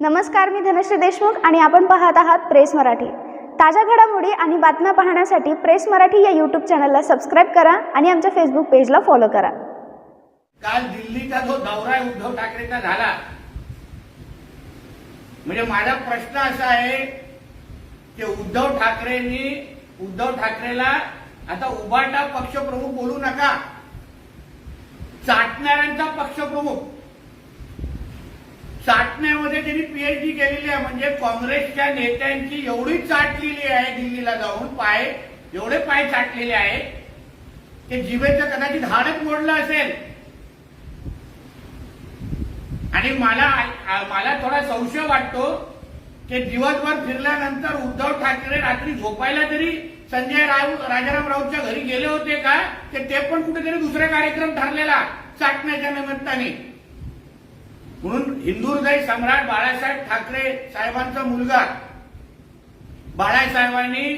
नमस्कार मी धनश्री देशमुख आणि आपण पाहत आहात प्रेस मराठी. ताज्या घडामोडी आणि बातम्या पाहण्यासाठी प्रेस मराठी या यूट्यूब चॅनलला सबस्क्राईब करा आणि आमच्या फेसबुक पेजला फॉलो करा. काल दिल्लीचा जो दौरा उद्धव ठाकरेचा झाला. म्हणजे माझा प्रश्न असा आहे की उद्धव ठाकरेंनी उद्धव ठाकरेला आता उभाटा पक्षप्रमुख बोलू नका. चाटणाऱ्यांचा पक्षप्रमुख. चाटण्यामध्ये त्यांनी पीएचडी केलेली आहे. म्हणजे काँग्रेसच्या नेत्यांची एवढी चाटलेली आहे दिल्लीला जाऊन पाय एवढे पाय चाटलेले आहे ते जिभेचं कदाचित हाडच मोडलं असेल. आणि मला मला थोडा संशय वाटतो की दिवसभर फिरल्यानंतर उद्धव ठाकरे रात्री झोपायला तरी संजय राऊत राजाराम राऊतच्या घरी गेले होते का? की ते पण कुठेतरी दुसरा कार्यक्रम ठरलेला चाटण्याच्या निमित्ताने. म्हणून हिंदू हृदय सम्राट बाळासाहेब ठाकरे साहेबांचा मुलगा. बाळासाहेबांनी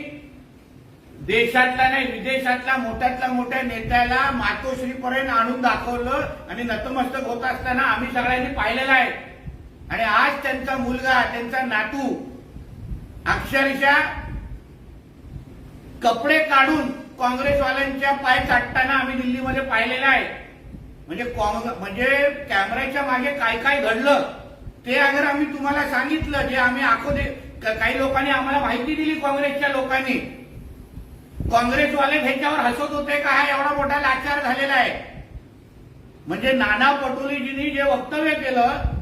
देशातला नाही विदेशातला मोठ्यातल्या मोठ्या नेत्याला मातोश्रीपर्यंत आणून दाखवलं आणि नतमस्तक होत असताना आम्ही सगळ्यांनी पाहिलेलं आहे. आणि आज त्यांचा मुलगा त्यांचा नातू अक्षरशः कपडे काढून काँग्रेसवाल्यांच्या पाय चाटताना आम्ही दिल्लीमध्ये पाहिलेलं आहे. म्हणजे म्हणजे कॅमेऱ्याच्या मागे काय काय घडलं ते अगर आम्ही तुम्हाला सांगितलं जे आम्ही आखो दे काही लोकांनी आम्हाला माहिती दिली काँग्रेसच्या लोकांनी. काँग्रेसवाले ह्याच्यावर हसत होते का? हा एवढा मोठा लाचार झालेला आहे. म्हणजे नाना पटोलेजींनी जे वक्तव्य केलं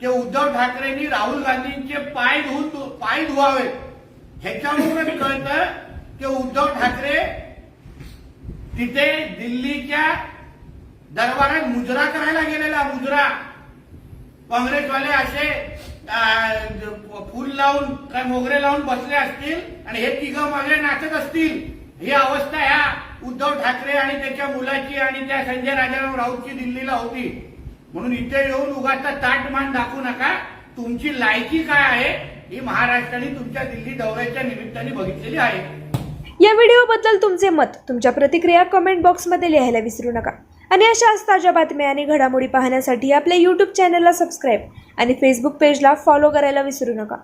ते उद्धव ठाकरेंनी राहुल गांधींचे पाय धुवून पाय धुवावेत. ह्याच्यावरून कळतं की उद्धव ठाकरे तिथे दिल्लीच्या दरबारात मुजरा करायला गेलेला मुजरा. काँग्रेसवाले असे फूल फुल लावून काय मोगरे लावून बसले असतील आणि हे तिघं मागे नाचत असतील. ही अवस्था ह्या उद्धव ठाकरे आणि त्याच्या मुलाची आणि त्या संजय राजाराम राऊतची दिल्लीला होती. म्हणून इथे येऊन उगाचा ताटमान दाखवू नका. तुमची लायकी काय आहे ही महाराष्ट्राने तुमच्या दिल्ली दौऱ्याच्या निमित्ताने बघितलेली आहे. या व्हिडिओबद्दल तुमचे मत तुमच्या प्रतिक्रिया कमेंट बॉक्समध्ये लिहायला विसरू नका. आणि अशा असताच्या बातम्या आणि घडामोडी पाहण्यासाठी आपल्या यूट्यूब चॅनलला सबस्क्राईब आणि फेसबुक पेजला फॉलो करायला विसरू नका.